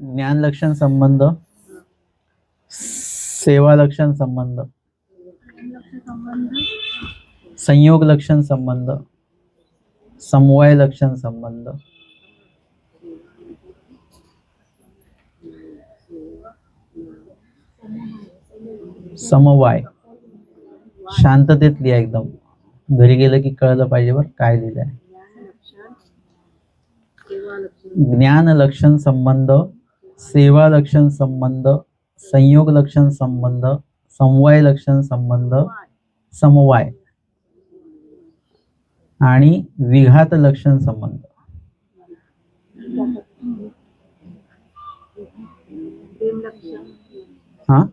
ज्ञान लक्षण संबंध सेवा लक्षण संबंध संयोग लक्षण संबंध समवाय लक्षण संबंध. समवाय. शांततेत लिहा एकदम. घरी गेलं की कळलं पाहिजे बरं काय लिहिलंय. ज्ञान लक्षण संबंध सेवा लक्षण संबंध संयोग लक्षण संबंध समवाय लक्षण संबंध समवाय आणि विघात लक्षण संबंध हा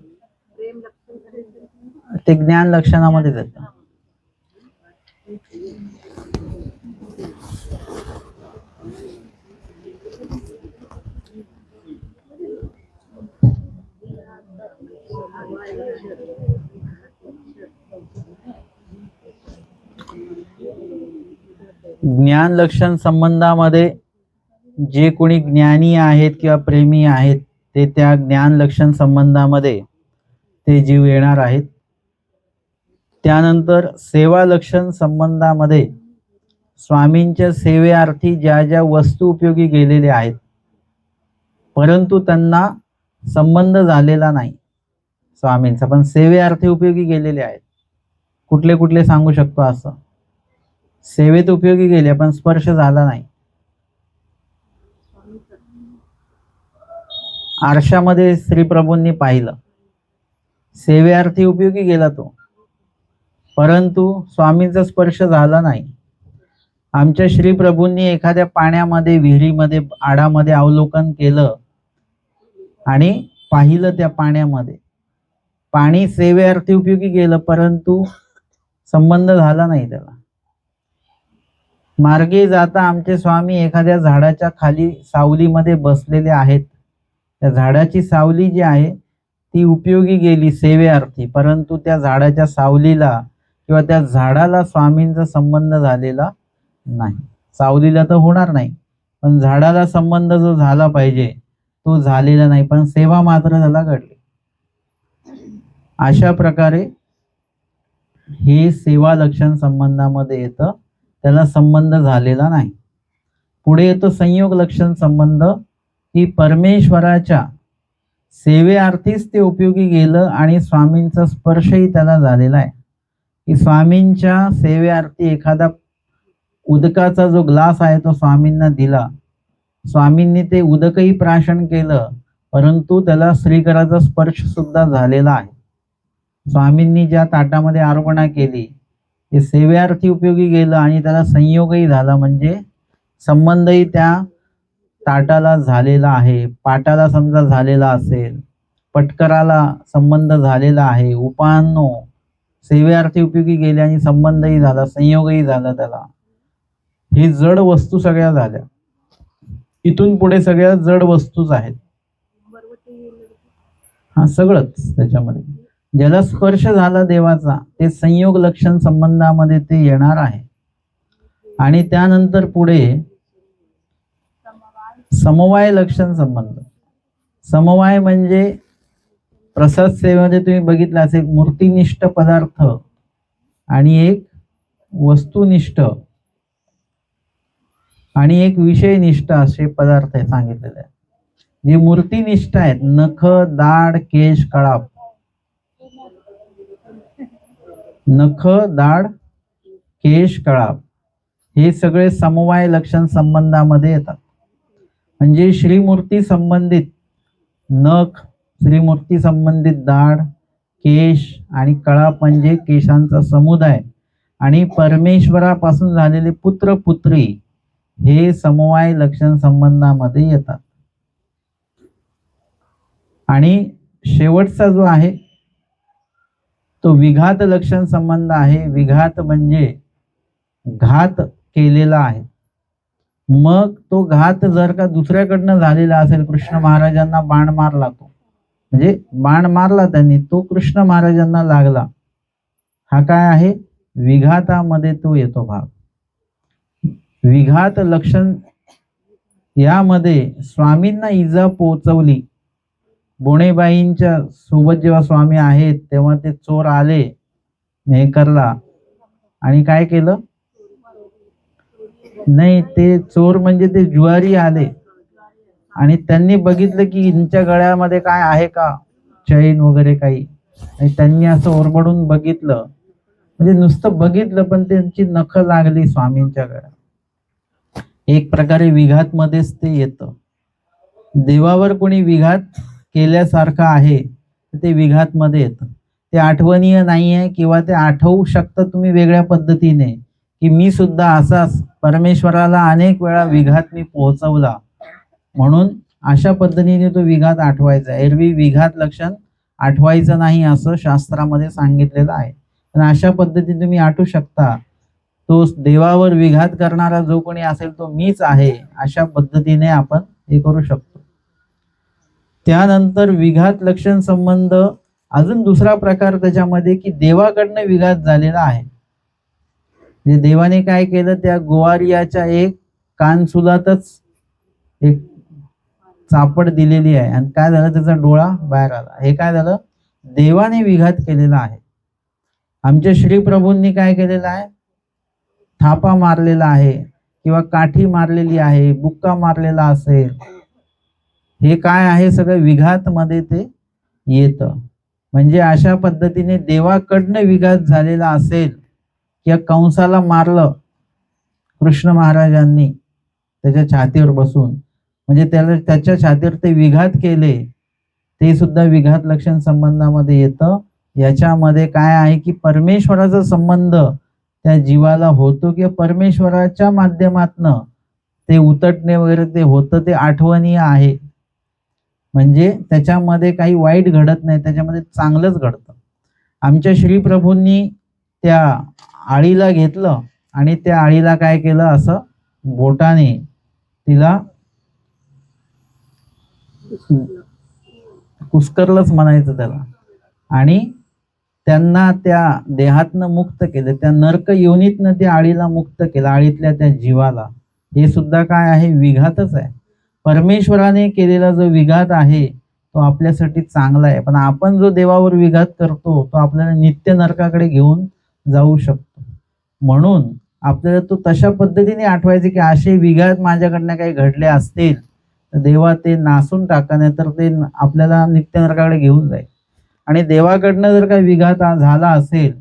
ते ज्ञान लक्षणामध्येच येतं ज्ञान लक्षण संबंधामध्ये जे कोणी ज्ञानी आहेत किंवा प्रेमी आहेत ते त्या ज्ञान लक्षण संबंधामध्ये ते जीव येणार आहेत. त्यानंतर सेवा लक्षण संबंधामध्ये स्वामींच्या सेवेअर्थी ज्या ज्या वस्तू उपयोगी गेलेल्या आहेत परंतु त्यांना संबंध झालेला नाही स्वामींचा पण सेवेअर्थी उपयोगी गेलेले आहेत. कुठले कुठले सांगू शकतो असं? सेवेत उपयोगी गेले पण स्पर्श झाला नाही. आरशामध्ये श्रीप्रभूंनी पाहिलं. सेवेअर्थी उपयोगी गेला तो. परंतु स्वामींचा स्पर्श झाला नाही. आमच्या श्रीप्रभूंनी एखाद्या पाण्यामध्ये विहिरीमध्ये आडामध्ये अवलोकन केलं आणि पाहिलं त्या पाण्यामध्ये. पाणी सेवेअर्थी उपयोगी गेलं परंतु संबंध झाला नाही त्याला. मार्गे जाता आमचे स्वामी एखाद्या झाडाच्या खाली सावलीमध्ये बसलेले आहेत. त्या झाडाची सावली जी आहे ती उपयोगी गेली सेवेअर्थी परंतु त्या झाडाच्या सावलीला किंवा त्या झाडाला स्वामींचा संबंध झालेला नाही. सावलीला तर होणार नाही. पण झाडाला संबंध जो झाला पाहिजे तो झालेला नाही. पण सेवा मात्र त्याला घडली. अशा प्रकारे हे सेवा लक्षण संबंधामध्ये येतं. त्याला संबंध झालेला नाही. पुढे येतो संयोग लक्षण संबंध की परमेश्वराच्या सेवेअर्थीच ते उपयोगी गेलं आणि स्वामींचा स्पर्शही त्याला झालेला आहे. की स्वामींच्या सेवेअर्थी एखादा उदकाचा जो ग्लास आहे तो स्वामींना दिला. स्वामींनी ते उदकही प्राशन केलं परंतु त्याला श्रीकराचा स्पर्श सुद्धा झालेला आहे. स्वामींनी ज्या ताटामध्ये अर्पणा केली हे सेवेअर्थी उपयोगी गेलं आणि त्याला संयोगही झाला म्हणजे संबंधही त्या ताटाला झालेला आहे पाटाला समजा झालेला असेल पटकराला संबंध झालेला आहे. उपांनो सेवेअर्थी उपयोगी गेले आणि संबंधही झाला संयोगही झाला त्याला. ही जड वस्तू सगळ्या झाल्या. इथून पुढे सगळ्या जड वस्तूच आहेत. हा सगळंच त्याच्यामध्ये. ज्याला स्पर्श झाला देवाचा ते संयोग लक्षण संबंधामध्ये ते येणार आहे. आणि त्यानंतर पुढे समवाय लक्षण संबंध. समवाय म्हणजे प्रसाद सेवेमध्ये तुम्ही बघितलं असेल मूर्तीनिष्ठ पदार्थ आणि एक वस्तुनिष्ठ आणि एक विषयनिष्ठ असे पदार्थ सांगितलेले आहेत. जे मूर्तीनिष्ठ आहेत नख दाढ केश कळाप नख दाढ केश कळाप. हे सगळे समवाय लक्षण संबंधामध्ये येतात. म्हणजे श्रीमूर्ती संबंधित नख श्रीमूर्ती संबंधित दाढ केश आणि कळाप म्हणजे केशांचा समुदाय. आणि परमेश्वरापासून झालेले पुत्र पुत्री हे समवाय लक्षण संबंधामध्ये येतात. आणि शेवटचा जो आहे तो विघात लक्षण संबंध आहे. विघात म्हणजे घात केलेला आहे. मग तो घात जर का दुसऱ्याकडनं झालेला असेल कृष्ण महाराजांना बाण मारला तो. म्हणजे बाण मारला त्यांनी तो कृष्ण महाराजांना लागला. हा काय आहे? विघातामध्ये तो येतो भाग. विघात लक्षण यामध्ये स्वामींना इजा पोचवली बोणेबाईंच्या सोबत जेव्हा स्वामी आहेत तेव्हा ते चोर आले मेहकरला. आणि काय केलं? नाही ते चोर म्हणजे ते ज्वारी आले. आणि त्यांनी बघितलं की यांच्या गळ्यामध्ये काय आहे का? चैन वगैरे काही. आणि त्यांनी असं ओरबडून बघितलं. म्हणजे नुसतं बघितलं पण त्यांची नख लागली स्वामींच्या गळ्यात. एक प्रकारे विघात मध्येच ते येतं. देवावर कोणी विघात केल्यासारखं आहे ते विघात मध्ये येतं. ते आठवणीय नाही आहे किंवा ते आठवू शकतं तुम्ही वेगळ्या पद्धतीने की मी सुद्धा असाच परमेश्वराला अनेक वेळा विघात मी पोहोचवला. म्हणून अशा पद्धतीने तो विघात आठवायचा. एरवी विघात लक्षण आठवायचं नाही असं शास्त्रामध्ये सांगितलेलं आहे. पण अशा पद्धतीने तुम्ही आठवू शकता तो देवावर विघात करणारा जो कोणी असेल तो मीच आहे अशा पद्धतीने आपण हे करू शकतो. त्यानंतर विघात लक्षण संबंध अजून दुसरा प्रकार त्याच्यामध्ये की देवाकडनं विघात झालेला आहे. म्हणजे देवाने काय केलं? त्या गोवारियाच्या एक कानसुलातच एक चापड दिलेली आहे. आणि काय झालं? त्याचा डोळा बाहेर आला. हे काय झालं? देवाने विघात केलेला आहे. आमच्या श्री प्रभूंनी काय केलेलं आहे? थापा मारलेला आहे किंवा काठी मारलेली आहे बुक्का मारलेला असेल हे काय आहे सगळं? विघात मध्ये ते येतं. म्हणजे अशा पद्धतीने देवाकडनं विघात झालेला असेल किंवा कंसाला मारलं कृष्ण महाराजांनी त्याच्या छातीवर बसून म्हणजे त्याला त्याच्या छातीवर ते विघात केले ते सुद्धा विघात लक्षण संबंधामध्ये येतं. याच्यामध्ये काय आहे की परमेश्वराचा संबंध त्या जीवाला होतो किंवा परमेश्वराच्या माध्यमातनं ते उतटणे वगैरे ते होतं ते आठवणीय आहे. म्हणजे त्याच्यामध्ये काही वाईट घडत नाही त्याच्यामध्ये चांगलंच घडतं. आमच्या श्रीप्रभूंनी त्या आळीला घेतलं आणि त्या आळीला काय केलं? असं बोटाने तिला कुस्करलंच म्हणायचं त्याला. आणि त्यांना त्या देहातनं मुक्त केलं त्या नर्क योनीतनं त्या आळीला मुक्त केलं आळीतल्या त्या जीवाला. हे सुद्धा काय आहे? विघातच आहे. परमेश्वराने केलेला जो विघात आहे तो आपल्यासाठी चांगला आहे. पण आपण जो देवावर विघात करतो तो आपल्याला नित्य नरकाकडे घेऊन जाऊ शकतो. म्हणून आपल्याला तो तशा पद्धतीने आठवायचे की असे विघात माझ्याकडनं काही घडले असतील तर देवा ते नासून टाका नाही तर ते आपल्याला नित्य नरकाकडे घेऊन जाईल. आणि देवाकडनं जर काही विघात झाला असेल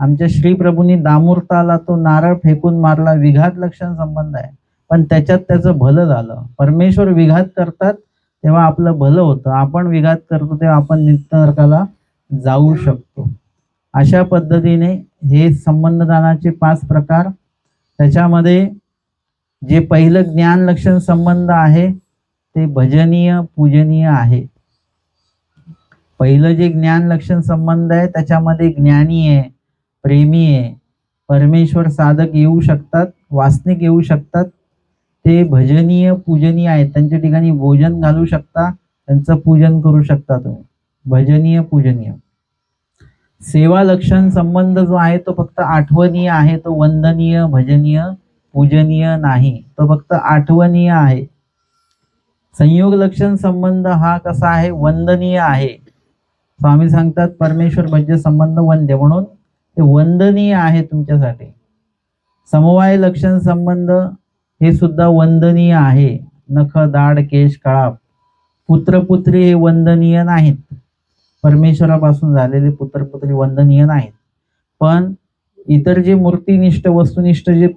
आमच्या श्रीप्रभूंनी दामूर्ताला तो नारळ फेकून मारला विघात लक्षण संबंध आहे. पण त्याच्यात त्याचं भलं झालं. परमेश्वर विघात करतात तेव्हा आपलं भलं होतं. आपण विघात करतो तेव्हा आपण नित्यनरकाला जाऊ शकतो. अशा पद्धतीने हे संबंधदानाचे पाच प्रकार त्याच्यामध्ये जे पहिलं ज्ञान लक्षण संबंध आहे ते भजनीय पूजनीय आहे. पहिलं जे ज्ञान लक्षण संबंध आहे त्याच्यामध्ये ज्ञानी आहे प्रेमी आहे. परमेश्वर साधक येऊ शकतात वासनिक येऊ शकतात ते भजनीय पूजनीय आहेत. त्यांच्या ठिकाणी भोजन घालू शकता त्यांचं पूजन करू शकता तुम्ही. भजनीय पूजनीय. सेवा लक्षण संबंध जो आहे तो फक्त आठवणीय आहे. तो वंदनीय भजनीय पूजनीय नाही. तो फक्त आठवणीय आहे. संयोग लक्षण संबंध हा कसा आहे? वंदनीय आहे. स्वामी सांगतात परमेश्वर भज्य संबंध वंद्य. म्हणून ते वंदनीय आहे तुमच्यासाठी. समवाय लक्षण संबंध हे सुद्धा वंदनीय आहे. नख दाढ केश कळाप. पुत्रपुत्री हे वंदनीय नाहीत. परमेश्वरापासून झालेले पुत्रपुत्री वंदनीय नाहीत. पण इतर जे मूर्तीनिष्ठ वस्तुनिष्ठ जे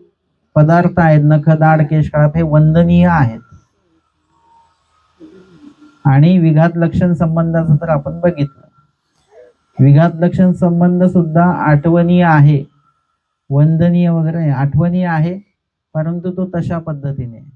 पदार्थ आहेत नख दाढ केश कळाप हे वंदनीय आहेत. आणि विघात लक्षण संबंधाचं तर आपण बघितलं. विघात लक्षण संबंध सुद्धा आठवणीय आहे. वंदनीय वगैरे आठवणीय आहे. परंतु तो तशा पद्धतीने.